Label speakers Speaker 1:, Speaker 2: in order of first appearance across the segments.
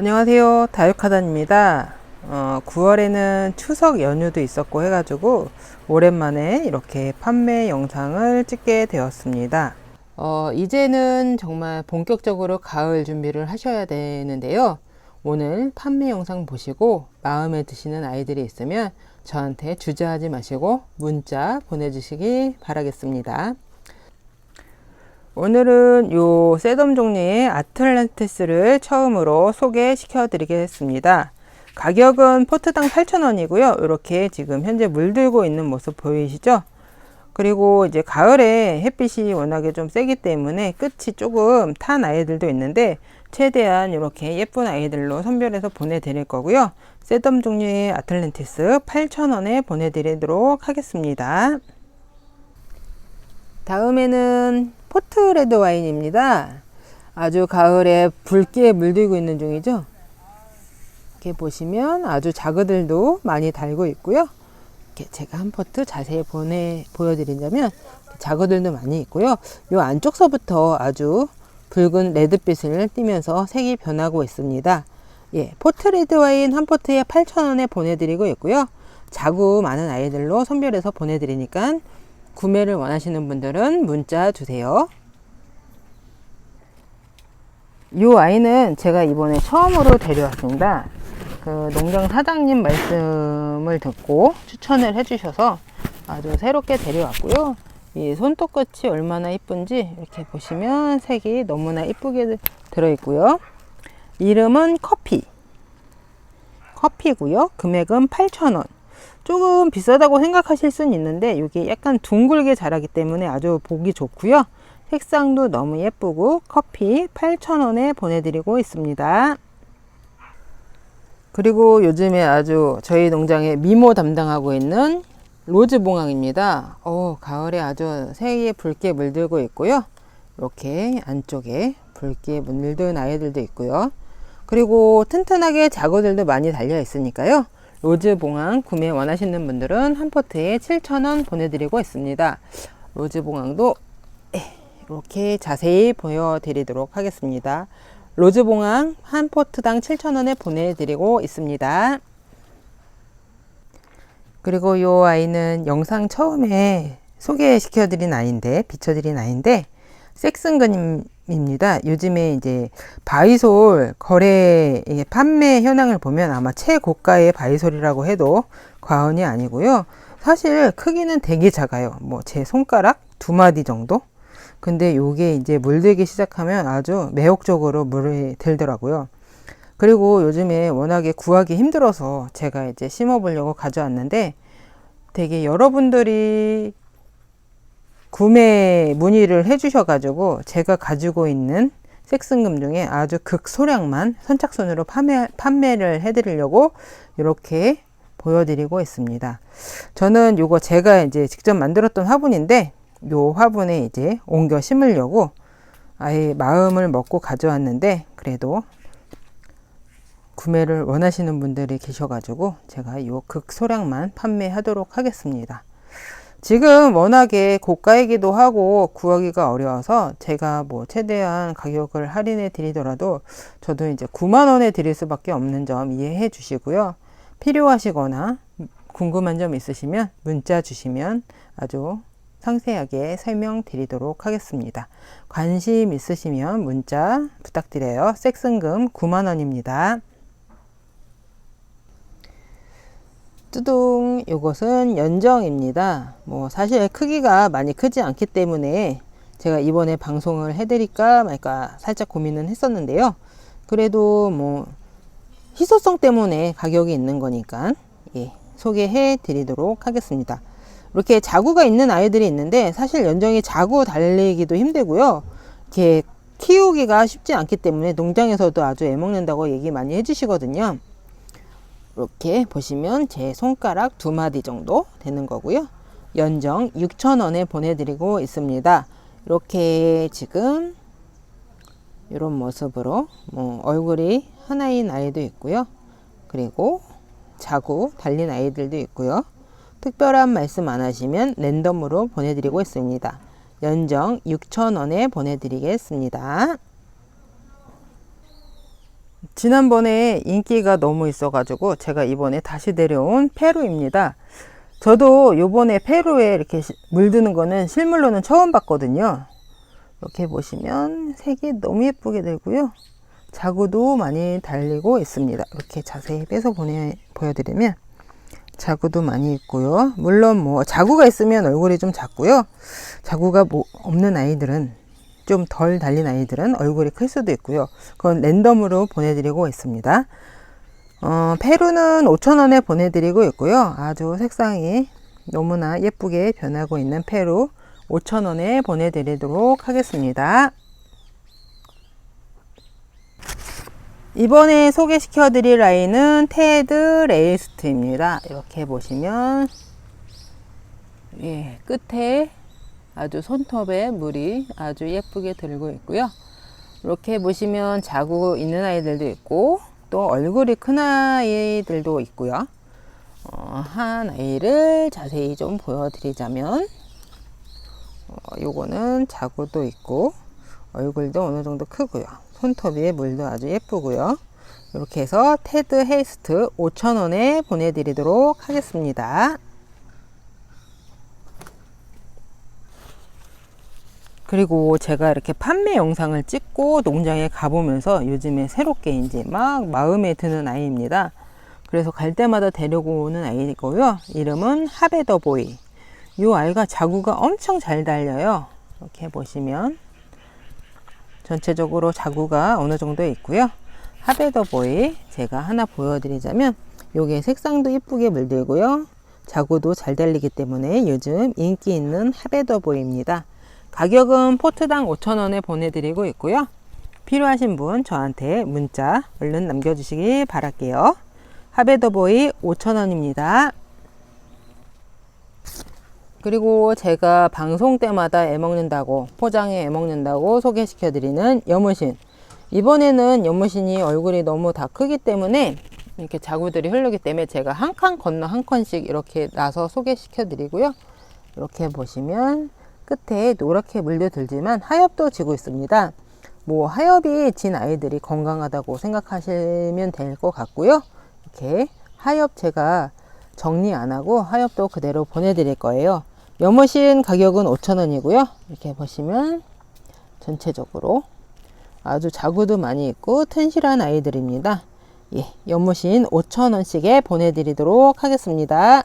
Speaker 1: 안녕하세요. 다육하단입니다. 어, 9월에는 추석 연휴도 있었고 해가지고 오랜만에 이렇게 판매 영상을 찍게 되었습니다. 어, 이제는 정말 본격적으로 가을 준비를 하셔야 되는데요. 오늘 판매 영상 보시고 마음에 드시는 아이들이 있으면 저한테 주저하지 마시고 문자 보내주시기 바라겠습니다. 오늘은 요 세덤 종류의 아틀란티스를 처음으로 소개시켜 드리겠습니다. 가격은 포트당 8,000원이고요. 이렇게 지금 현재 물들고 있는 모습 보이시죠? 그리고 이제 가을에 햇빛이 워낙에 좀 세기 때문에 끝이 조금 탄 아이들도 있는데 최대한 이렇게 예쁜 아이들로 선별해서 보내드릴 거고요. 세덤 종류의 아틀란티스 8,000원에 보내드리도록 하겠습니다. 다음에는 포트 레드 와인입니다. 아주 가을에 붉게 물들고 있는 중이죠. 이렇게 보시면 아주 자그들도 많이 달고 있고요. 이렇게 제가 한 포트 자세히 보내 보여드리자면 자그들도 많이 있고요. 이 안쪽서부터 아주 붉은 레드빛을 띠면서 색이 변하고 있습니다. 예, 포트 레드 와인 한 포트에 8,000원에 보내드리고 있고요. 자구 많은 아이들로 선별해서 보내드리니까 구매를 원하시는 분들은 문자 주세요. 이 아이는 제가 이번에 처음으로 데려왔습니다. 그 농장 사장님 말씀을 듣고 추천을 해주셔서 아주 새롭게 데려왔고요. 이 손톱 끝이 얼마나 이쁜지 이렇게 보시면 색이 너무나 이쁘게 들어있고요. 이름은 커피. 커피고요. 금액은 8,000원. 조금 비싸다고 생각하실 수는 있는데 이게 약간 둥글게 자라기 때문에 아주 보기 좋고요. 색상도 너무 예쁘고 커피 8,000원에 보내드리고 있습니다. 그리고 요즘에 아주 저희 농장에 미모 담당하고 있는 로즈봉황입니다. 어, 가을에 아주 색이 붉게 물들고 있고요. 이렇게 안쪽에 붉게 물든 아이들도 있고요. 그리고 튼튼하게 자구들도 많이 달려 있으니까요. 로즈 봉황 구매 원하시는 분들은 한 포트에 7,000원 보내드리고 있습니다. 로즈 봉황도 이렇게 자세히 보여드리도록 하겠습니다. 로즈 봉황 한 포트당 7,000원에 보내드리고 있습니다. 그리고 이 아이는 영상 처음에 소개시켜드린 아이인데, 비춰드린 아이인데, 섹슨근입니다. 요즘에 이제 바이솔 거래 판매 현황을 보면 아마 최고가의 바이솔이라고 해도 과언이 아니고요. 사실 크기는 되게 작아요. 뭐 제 손가락 두 마디 정도? 근데 요게 이제 물들기 시작하면 아주 매혹적으로 물이 들더라고요. 그리고 요즘에 워낙에 구하기 힘들어서 제가 이제 심어 보려고 가져왔는데 되게 여러분들이 구매 문의를 해 주셔가지고 제가 가지고 있는 섹슨금 중에 아주 극소량만 선착순으로 판매, 판매를 해드리려고 이렇게 보여드리고 있습니다. 저는 요거 제가 이제 직접 만들었던 화분인데 요 화분에 이제 옮겨 심으려고 아예 마음을 먹고 가져왔는데 그래도 구매를 원하시는 분들이 계셔가지고 제가 요 극소량만 판매하도록 하겠습니다. 지금 워낙에 고가이기도 하고 구하기가 어려워서 제가 뭐 최대한 가격을 할인해 드리더라도 저도 이제 9만원에 드릴 수밖에 없는 점 이해해 주시고요. 필요하시거나 궁금한 점 있으시면 문자 주시면 아주 상세하게 설명드리도록 하겠습니다. 관심 있으시면 문자 부탁드려요. 섹슨금 9만원입니다. 뚜둥 이것은 연정입니다. 뭐 사실 크기가 많이 크지 않기 때문에 제가 이번에 방송을 해드릴까 말까 살짝 고민은 했었는데요. 그래도 뭐 희소성 때문에 가격이 있는 거니까 예, 소개해 드리도록 하겠습니다. 이렇게 자구가 있는 아이들이 있는데 사실 연정이 자구 달리기도 힘들고요. 이렇게 키우기가 쉽지 않기 때문에 농장에서도 아주 애먹는다고 얘기 많이 해주시거든요. 이렇게 보시면 제 손가락 두 마디 정도 되는 거고요. 연정 6,000원에 보내드리고 있습니다. 이렇게 지금 이런 모습으로 뭐 얼굴이 하나인 아이도 있고요. 그리고 자고 달린 아이들도 있고요. 특별한 말씀 안 하시면 랜덤으로 보내드리고 있습니다. 연정 6,000원에 보내드리겠습니다. 지난번에 인기가 너무 있어가지고 제가 이번에 다시 데려온 페루입니다. 저도 요번에 페루에 이렇게 시- 물드는 거는 실물로는 처음 봤거든요. 이렇게 보시면 색이 너무 예쁘게 되고요. 자구도 많이 달리고 있습니다. 이렇게 자세히 빼서 보내, 보여드리면 자구도 많이 있고요. 물론 뭐 자구가 있으면 얼굴이 좀 작고요. 자구가 뭐 없는 아이들은 좀 덜 달린 아이들은 얼굴이 클 수도 있고요. 그건 랜덤으로 보내드리고 있습니다. 어, 페루는 5,000원에 보내드리고 있고요. 아주 색상이 너무나 예쁘게 변하고 있는 페루 5,000원에 보내드리도록 하겠습니다. 이번에 소개시켜 드릴 아이는 테드 레이스트입니다. 이렇게 보시면 예, 끝에 아주 손톱에 물이 아주 예쁘게 들고 있고요. 이렇게 보시면 자국 있는 아이들도 있고 또 얼굴이 큰 아이들도 있고요. 어, 한 아이를 자세히 좀 보여드리자면 어, 요거는 자구도 있고 얼굴도 어느 정도 크고요. 손톱 위에 물도 아주 예쁘고요. 이렇게 해서 테드 헤이스트 5,000원에 보내드리도록 하겠습니다. 그리고 제가 이렇게 판매 영상을 찍고 농장에 가보면서 요즘에 새롭게 이제 막 마음에 드는 아이입니다. 그래서 갈 때마다 데리고 오는 아이고요. 이름은 하베더보이. 이 아이가 자구가 엄청 잘 달려요. 이렇게 보시면 전체적으로 자구가 어느 정도 있고요. 하베더보이 제가 하나 보여드리자면 요게 색상도 이쁘게 물들고요. 자구도 잘 달리기 때문에 요즘 인기 있는 하베더보이입니다. 가격은 포트당 5,000원에 보내드리고 있고요. 필요하신 분 저한테 문자 얼른 남겨주시기 바랄게요. 하베더보이 5,000원입니다. 그리고 제가 방송 때마다 애먹는다고 포장에 애먹는다고 소개시켜드리는 여무신 이번에는 여무신이 얼굴이 너무 다 크기 때문에 이렇게 자구들이 흐르기 때문에 제가 한 칸 건너 한 칸씩 이렇게 나서 소개시켜 드리고요. 이렇게 보시면 끝에 노랗게 물려들지만 하엽도 지고 있습니다. 뭐 하엽이 진 아이들이 건강하다고 생각하시면 될 것 같고요. 이렇게 하엽 제가 정리 안 하고 하엽도 그대로 보내드릴 거예요. 여머신 가격은 5,000원이고요. 이렇게 보시면 전체적으로 아주 자구도 많이 있고 튼실한 아이들입니다. 예, 연무신 5,000원씩에 보내드리도록 하겠습니다.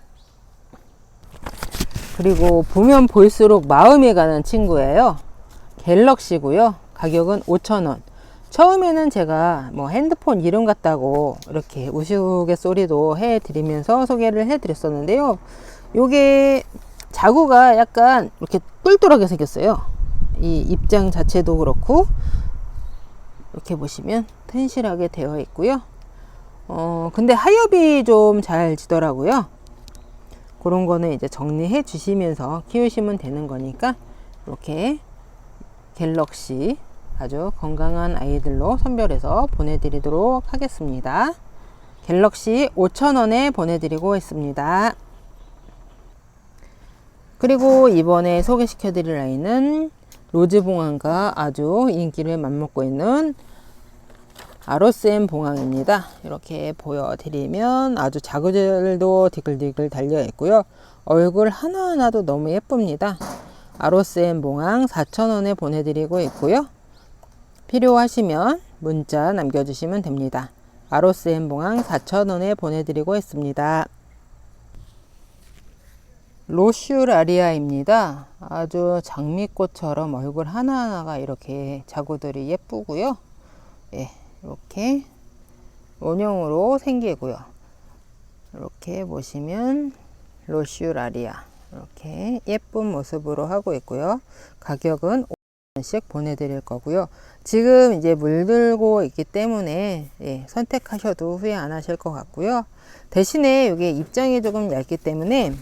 Speaker 1: 그리고 보면 볼수록 마음에 가는 친구예요. 갤럭시고요. 가격은 5,000원. 처음에는 제가 뭐 핸드폰 이름 같다고 이렇게 우스갯소리도 해드리면서 소개를 해드렸었는데요. 요게 자구가 약간 이렇게 똘똘하게 생겼어요. 이 입장 자체도 그렇고 이렇게 보시면 튼실하게 되어 있고요. 어, 근데 하엽이 좀 잘 지더라고요. 그런 거는 이제 정리해 주시면서 키우시면 되는 거니까 이렇게 갤럭시 아주 건강한 아이들로 선별해서 보내드리도록 하겠습니다. 갤럭시 5,000원에 보내드리고 있습니다. 그리고 이번에 소개시켜 드릴 아이는 로즈봉황과 아주 인기를 맞먹고 있는 아로스엠 봉황입니다. 이렇게 보여드리면 아주 자구들도 디글디글 달려 있고요. 얼굴 하나하나도 너무 예쁩니다. 아로스엠 봉황 4,000원에 보내드리고 있고요. 필요하시면 문자 남겨주시면 됩니다. 아로스엠 봉황 4,000원에 보내드리고 있습니다. 로슈라리아입니다. 아주 장미꽃처럼 얼굴 하나하나가 이렇게 자구들이 예쁘고요. 예, 이렇게 원형으로 생기고요. 이렇게 보시면 로슈라리아 이렇게 예쁜 모습으로 하고 있고요. 가격은 5원씩 보내드릴 거고요. 지금 이제 물들고 있기 때문에 예, 선택하셔도 후회 안 하실 것 같고요. 대신에 이게 입장이 조금 얇기 때문에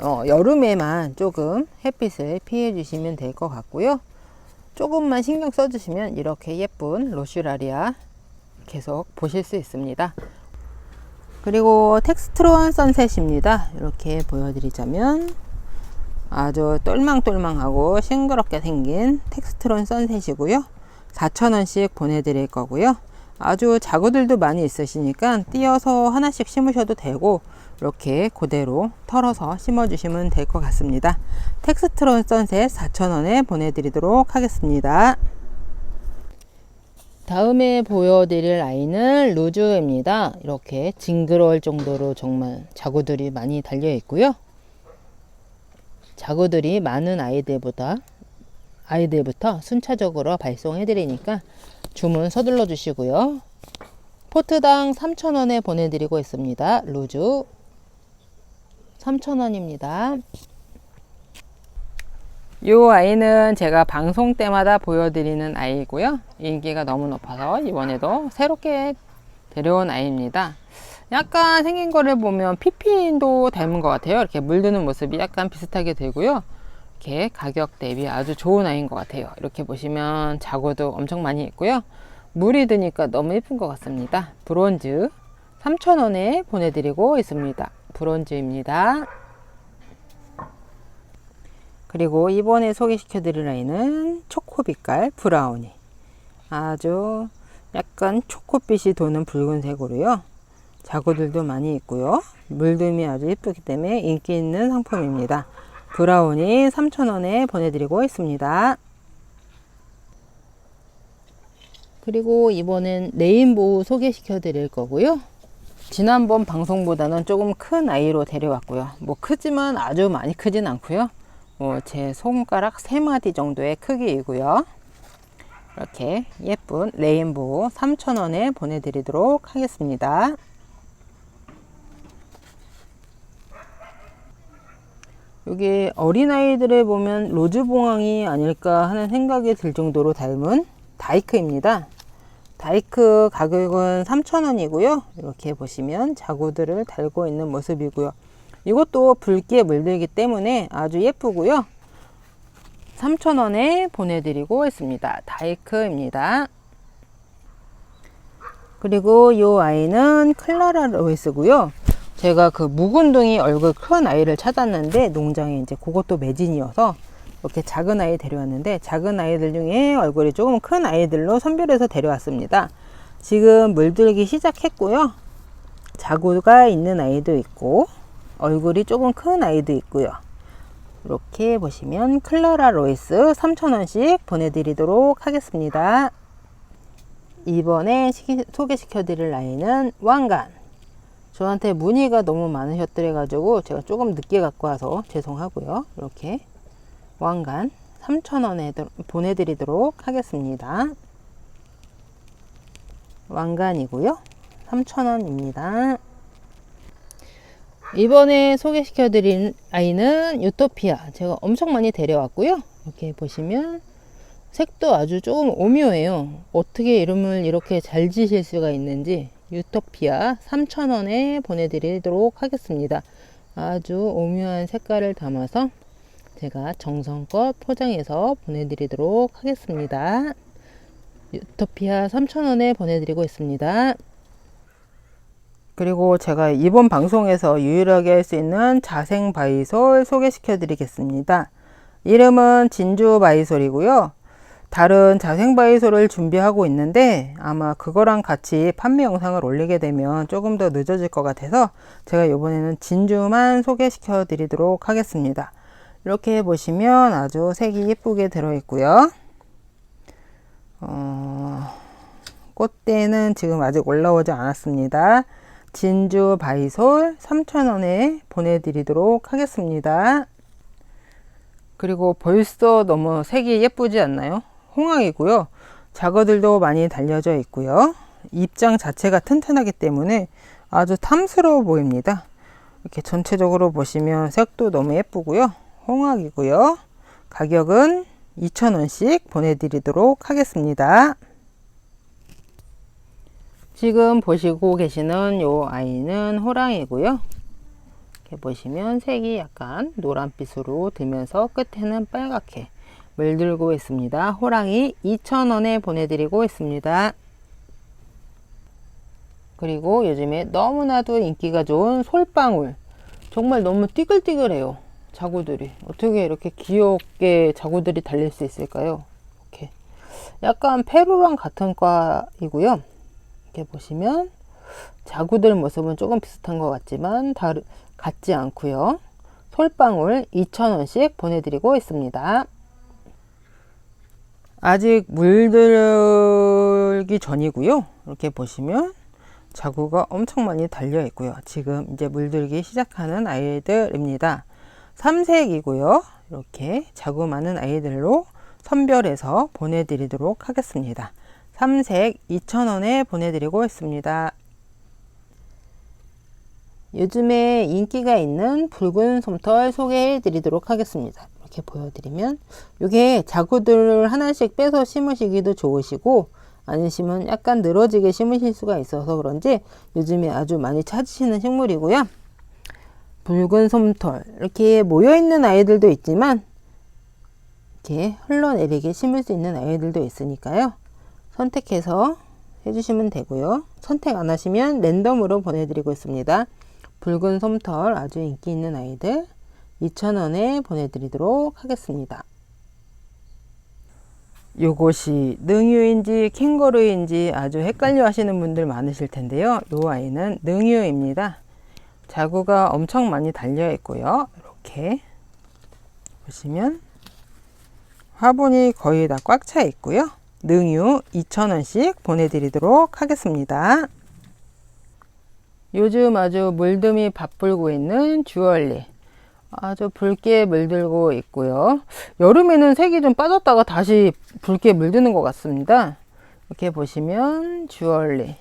Speaker 1: 어, 여름에만 조금 햇빛을 피해 주시면 될 것 같고요. 조금만 신경 써주시면 이렇게 예쁜 로슈라리아 계속 보실 수 있습니다. 그리고 텍스트론 선셋입니다. 이렇게 보여드리자면 아주 똘망똘망하고 싱그럽게 생긴 텍스트론 선셋이고요. 4,000원씩 보내드릴 거고요. 아주 자구들도 많이 있으시니까 띄어서 하나씩 심으셔도 되고 이렇게 그대로 털어서 심어주시면 될 것 같습니다. 텍스트론 선셋 4,000원에 보내드리도록 하겠습니다. 다음에 보여드릴 아이는 루즈입니다. 이렇게 징그러울 정도로 정말 자구들이 많이 달려 있고요. 자구들이 많은 아이들보다 아이들부터 순차적으로 발송해 드리니까 주문 서둘러 주시고요. 포트당 3,000원에 보내드리고 있습니다. 루즈 3,000원입니다. 이 아이는 제가 방송 때마다 보여드리는 아이고요. 인기가 너무 높아서 이번에도 새롭게 데려온 아이입니다. 약간 생긴 거를 보면 피핀도 닮은 것 같아요. 이렇게 물드는 모습이 약간 비슷하게 되고요. 이렇게 가격 대비 아주 좋은 아이인 것 같아요. 이렇게 보시면 자고도 엄청 많이 있고요. 물이 드니까 너무 예쁜 것 같습니다. 브론즈 3,000원에 보내드리고 있습니다. 브론즈입니다. 그리고 이번에 소개시켜 드릴 아이는 초코빛깔 브라우니. 아주 약간 초코빛이 도는 붉은색으로요. 자구들도 많이 있고요. 물듬이 아주 예쁘기 때문에 인기 있는 상품입니다. 브라우니 3,000원에 보내드리고 있습니다. 그리고 이번엔 레인보우 소개시켜 드릴 거고요. 지난번 방송보다는 조금 큰 아이로 데려왔고요. 뭐 크지만 아주 많이 크진 않고요. 뭐 제 손가락 3마디 정도의 크기이고요. 이렇게 예쁜 레인보우 3,000원에 보내드리도록 하겠습니다. 여기 어린아이들을 보면 로즈봉황이 아닐까 하는 생각이 들 정도로 닮은 다이크입니다. 다이크 가격은 3,000원이고요. 이렇게 보시면 자구들을 달고 있는 모습이고요. 이것도 붉게 물들기 때문에 아주 예쁘고요. 3,000원에 보내드리고 있습니다. 다이크입니다. 그리고 이 아이는 클라라 로이스고요. 제가 그 묵은둥이 얼굴 큰 아이를 찾았는데 농장에 이제 그것도 매진이어서 이렇게 작은 아이 데려왔는데 작은 아이들 중에 얼굴이 조금 큰 아이들로 선별해서 데려왔습니다. 지금 물들기 시작했고요. 자구가 있는 아이도 있고 얼굴이 조금 큰 아이도 있고요. 이렇게 보시면 클라라 로이스 3,000원씩 보내드리도록 하겠습니다. 이번에 소개시켜 드릴 아이는 왕관. 저한테 문의가 너무 많으셨더래 가지고 제가 조금 늦게 갖고 와서 죄송하고요. 이렇게 왕관 3,000원에 보내드리도록 하겠습니다. 왕관이고요. 3,000원입니다. 이번에 소개시켜 드린 아이는 유토피아. 제가 엄청 많이 데려왔고요. 이렇게 보시면 색도 아주 조금 오묘해요. 어떻게 이름을 이렇게 잘 지실 수가 있는지 유토피아 3,000원에 보내드리도록 하겠습니다. 아주 오묘한 색깔을 담아서 제가 정성껏 포장해서 보내드리도록 하겠습니다. 유토피아 3,000원에 보내드리고 있습니다. 그리고 제가 이번 방송에서 유일하게 할 수 있는 자생 바이솔 소개시켜 드리겠습니다. 이름은 진주 바이솔이고요. 다른 자생 바이솔을 준비하고 있는데 아마 그거랑 같이 판매 영상을 올리게 되면 조금 더 늦어질 것 같아서 제가 이번에는 진주만 소개시켜 드리도록 하겠습니다. 이렇게 보시면 아주 색이 예쁘게 들어 있고요. 어, 꽃대는 지금 아직 올라오지 않았습니다. 진주 바이솔 3,000원에 보내드리도록 하겠습니다. 그리고 벌써 너무 색이 예쁘지 않나요? 홍황이고요. 작어들도 많이 달려져 있고요. 입장 자체가 튼튼하기 때문에 아주 탐스러워 보입니다. 이렇게 전체적으로 보시면 색도 너무 예쁘고요. 홍학이고요. 가격은 2,000원씩 보내드리도록 하겠습니다. 지금 보시고 계시는 이 아이는 호랑이고요. 이렇게 보시면 색이 약간 노란빛으로 들면서 끝에는 빨갛게 물들고 있습니다. 호랑이 2,000원에 보내드리고 있습니다. 그리고 요즘에 너무나도 인기가 좋은 솔방울. 정말 너무 띠글띠글해요. 자구들이. 어떻게 이렇게 귀엽게 자구들이 달릴 수 있을까요? 이렇게. 약간 페루랑 같은 과이고요. 이렇게 보시면 자구들 모습은 조금 비슷한 것 같지만 다르, 같지 않고요. 솔방울 2,000원씩 보내드리고 있습니다. 아직 물들기 전이고요. 이렇게 보시면 자구가 엄청 많이 달려 있고요. 지금 이제 물들기 시작하는 아이들입니다. 삼색이고요. 이렇게 많은 아이들로 선별해서 보내드리도록 하겠습니다. 삼색 2,000원에 보내드리고 있습니다. 요즘에 인기가 있는 붉은 솜털 소개해 드리도록 하겠습니다. 이렇게 보여드리면 이게 자구들을 하나씩 빼서 심으시기도 좋으시고 아니시면 약간 늘어지게 심으실 수가 있어서 그런지 요즘에 아주 많이 찾으시는 식물이고요. 붉은 솜털 이렇게 모여 있는 아이들도 있지만 이렇게 흘러내리게 심을 수 있는 아이들도 있으니까요. 선택해서 해주시면 되고요. 선택 안 하시면 랜덤으로 보내드리고 있습니다. 붉은 솜털 아주 인기 있는 아이들 2,000원에 보내드리도록 하겠습니다. 요것이 능유인지 캥거루인지 아주 헷갈려 하시는 분들 많으실 텐데요. 요 아이는 능유입니다. 자구가 엄청 많이 달려 있고요. 이렇게 보시면 화분이 거의 다 꽉 차 있고요. 능유 2,000원씩 보내드리도록 하겠습니다. 요즘 아주 물듬이 바쁠고 있는 주얼리. 아주 붉게 물들고 있고요. 여름에는 색이 좀 빠졌다가 다시 붉게 물드는 것 같습니다. 이렇게 보시면 주얼리.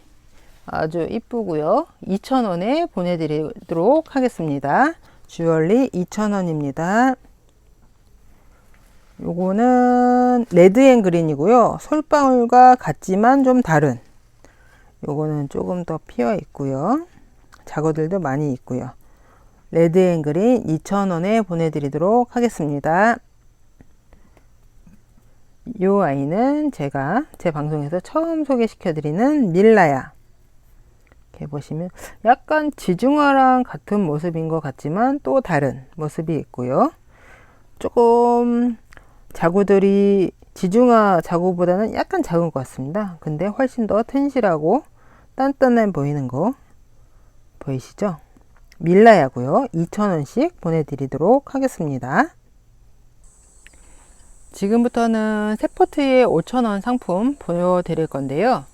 Speaker 1: 아주 이쁘고요. 2,000원에 보내드리도록 하겠습니다. 주얼리 2,000원입니다. 요거는 레드 앤 그린이고요. 솔방울과 같지만 좀 다른. 요거는 조금 더 피어 있고요. 작어들도 많이 있고요. 레드 앤 그린 2,000원에 보내드리도록 하겠습니다. 이 아이는 제가 제 방송에서 처음 소개시켜드리는 밀라야. 이렇게 보시면 약간 지중화랑 같은 모습인 것 같지만 또 다른 모습이 있고요. 조금 자구들이 지중화 자구보다는 약간 작은 것 같습니다. 근데 훨씬 더 튼실하고 단단해 보이는 거 보이시죠? 밀라야고요. 2,000원씩 보내드리도록 하겠습니다. 지금부터는 세포트의 5,000원 상품 보여드릴 건데요.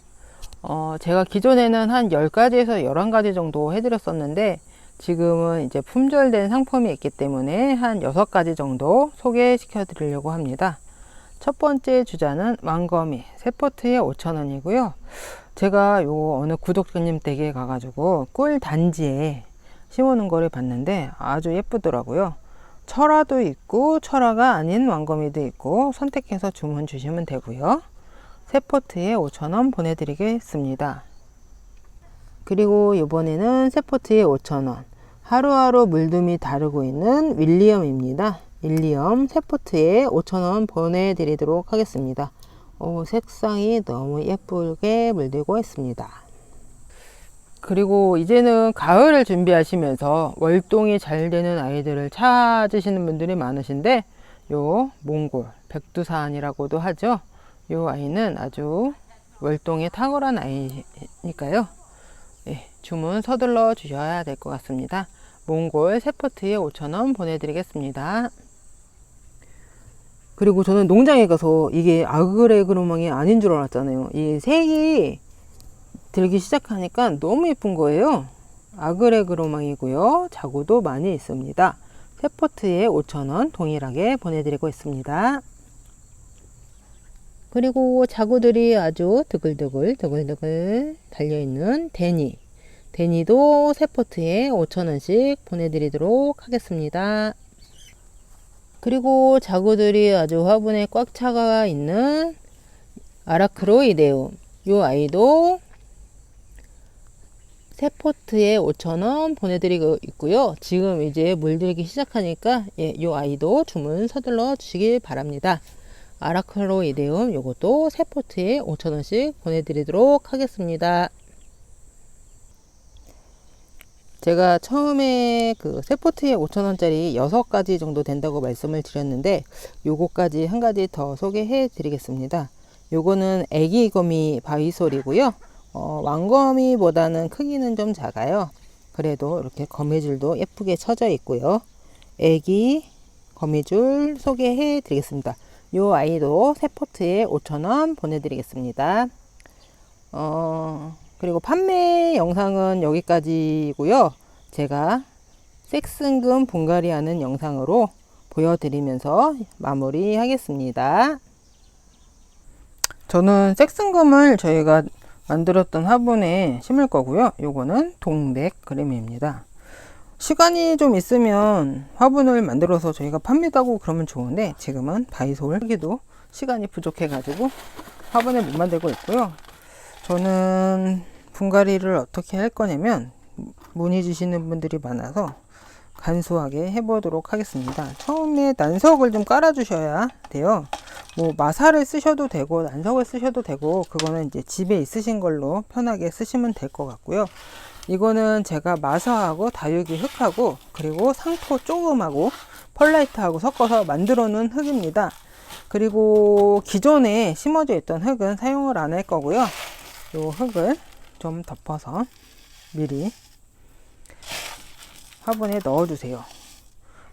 Speaker 1: 어, 제가 기존에는 한 10가지에서 11가지 정도 해드렸었는데 지금은 이제 품절된 상품이 있기 때문에 한 6가지 정도 소개시켜 드리려고 합니다. 첫 번째 주자는 왕거미 세포트의 5,000원이고요. 제가 요 어느 구독자님 댁에 가가지고 꿀 단지에 심어놓은 거를 봤는데 아주 예쁘더라고요. 철화도 있고 철화가 아닌 왕거미도 있고 선택해서 주문 주시면 되고요. 세 포트에 5,000원 보내드리겠습니다. 그리고 이번에는 세 포트에 5,000원 하루하루 물둠이 다르고 있는 윌리엄입니다. 윌리엄 세 포트에 5,000원 보내드리도록 하겠습니다. 오, 색상이 너무 예쁘게 물들고 있습니다. 그리고 이제는 가을을 준비하시면서 월동이 잘 되는 아이들을 찾으시는 분들이 많으신데 요 몽골 백두산이라고도 하죠. 요 아이는 아주 월동이 탁월한 아이니까요. 예, 주문 서둘러 주셔야 될 것 같습니다. 몽골 세포트에 5,000원 보내드리겠습니다. 그리고 저는 농장에 가서 이게 아그레그로망이 아닌 줄 알았잖아요. 이 색이 들기 시작하니까 너무 예쁜 거예요. 아그레그로망이고요. 자구도 많이 있습니다. 세포트에 5,000원 동일하게 보내드리고 있습니다. 그리고 자구들이 아주 드글드글 드글드글 달려있는 데니 데니도 세포트에 5,000원씩 보내드리도록 하겠습니다. 그리고 자구들이 아주 화분에 꽉 차가 있는 아라크로이데움 이 아이도 세포트에 5,000원 보내드리고 있고요. 지금 이제 물들기 시작하니까 예, 이 아이도 주문 서둘러 주시길 바랍니다. 아라크로이데움 요것도 세 포트에 5,000원씩 보내드리도록 하겠습니다. 제가 처음에 그 세 포트에 5,000원짜리 6가지 정도 된다고 말씀을 드렸는데 요거까지 한 가지 더 소개해 드리겠습니다. 요거는 애기거미 바위솔이고요. 어, 왕거미보다는 크기는 좀 작아요. 그래도 이렇게 거미줄도 예쁘게 쳐져 있고요. 애기 거미줄 소개해 드리겠습니다. 요 아이도 새 포트에 5,000원 보내드리겠습니다. 어, 그리고 판매 영상은 여기까지고요. 제가 섹슨금 분갈이 하는 영상으로 보여드리면서 마무리하겠습니다. 저는 섹슨금을 저희가 만들었던 화분에 심을 거고요. 요거는 동백 그램입니다. 시간이 좀 있으면 화분을 만들어서 저희가 하고 그러면 좋은데 지금은 바이솔 하기도 시간이 부족해 가지고 화분을 못 만들고 있고요. 저는 분갈이를 어떻게 할 거냐면 문의 주시는 분들이 많아서 간소하게 해보도록 하겠습니다. 처음에 난석을 좀 깔아 주셔야 돼요. 뭐 마사를 쓰셔도 되고 난석을 쓰셔도 되고 그거는 이제 집에 있으신 걸로 편하게 쓰시면 될 것 같고요. 이거는 제가 마사하고 다육이 흙하고 그리고 상토 조금하고 펄라이트하고 섞어서 만들어 놓은 흙입니다. 그리고 기존에 심어져 있던 흙은 사용을 안 할 거고요. 이 흙을 좀 덮어서 미리 화분에 넣어주세요.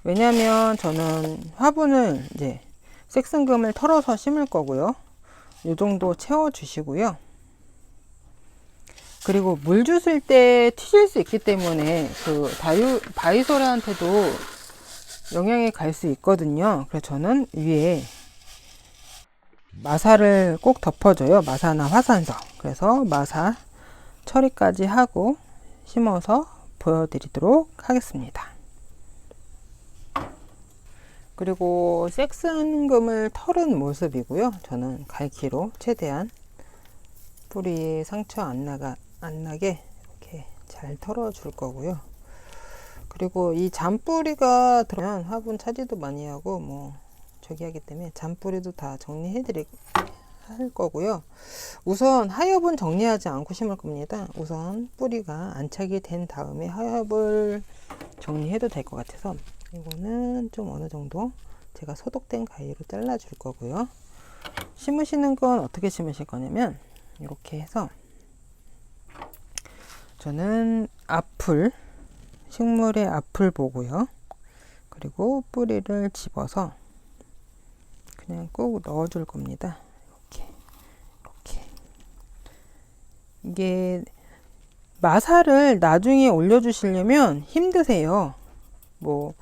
Speaker 1: 왜냐하면 저는 화분을 이제 색승금을 털어서 심을 거고요. 이 정도 채워주시고요. 그리고 물 주실 때 튀실 수 있기 때문에 그 바유, 바이소라한테도 영향이 갈 수 있거든요. 그래서 저는 위에 마사를 꼭 덮어줘요. 마사나 화산석. 그래서 마사 처리까지 하고 심어서 보여드리도록 하겠습니다. 그리고 섹슨금을 털은 모습이고요. 저는 갈기로 최대한 뿌리에 상처 안 나가 안 나게 이렇게 잘 털어 줄 거고요. 그리고 이 잔뿌리가 들어면 화분 차지도 많이 하고 뭐 저기 하기 때문에 잔뿌리도 다 정리해 드릴 할 거고요. 우선 하엽은 정리하지 않고 심을 겁니다. 우선 뿌리가 안착이 된 다음에 하엽을 정리해도 될 것 같아서 이거는 좀 어느 정도 제가 소독된 가위로 잘라 줄 거고요. 심으시는 건 어떻게 심으실 거냐면 이렇게 해서 저는 앞을 식물의 앞을 보고요. 그리고 뿌리를 집어서 그냥 꼭 넣어 줄 겁니다. 이렇게 이렇게 이게 마사를 나중에 올려 주시려면 힘드세요. 뭐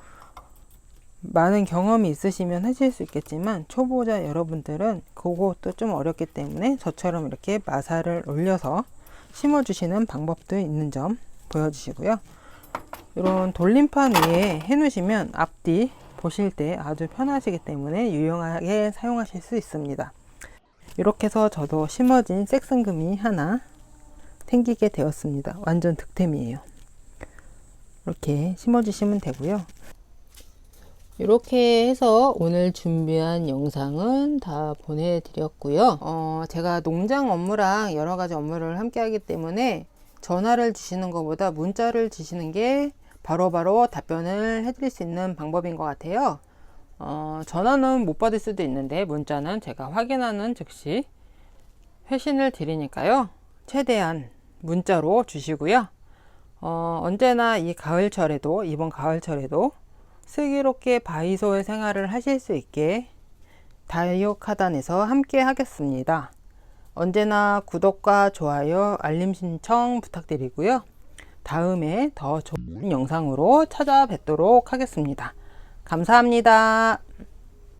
Speaker 1: 많은 경험이 있으시면 하실 수 있겠지만 초보자 여러분들은 그것도 좀 어렵기 때문에 저처럼 이렇게 마사를 올려서 심어 주시는 방법도 있는 점 보여주시고요. 이런 돌림판 위에 해 놓으시면 앞뒤 보실 때 아주 편하시기 때문에 유용하게 사용하실 수 있습니다. 이렇게 해서 저도 심어진 섹슨금이 하나 생기게 되었습니다. 완전 득템이에요. 이렇게 심어주시면 되고요. 이렇게 해서 오늘 준비한 영상은 다 보내드렸고요. 어, 제가 농장 업무랑 여러 가지 업무를 함께 하기 때문에 전화를 주시는 것보다 문자를 주시는 게 바로 바로 답변을 해드릴 수 있는 방법인 것 같아요. 어, 전화는 못 받을 수도 있는데 문자는 제가 확인하는 즉시 회신을 드리니까요. 최대한 문자로 주시고요. 어, 언제나 이 가을철에도 이번 가을철에도 슬기롭게 바이소의 생활을 하실 수 있게 다이옥 하단에서 함께 하겠습니다. 언제나 구독과 좋아요, 알림 신청 부탁드리고요. 다음에 더 좋은 영상으로 찾아뵙도록 하겠습니다. 감사합니다.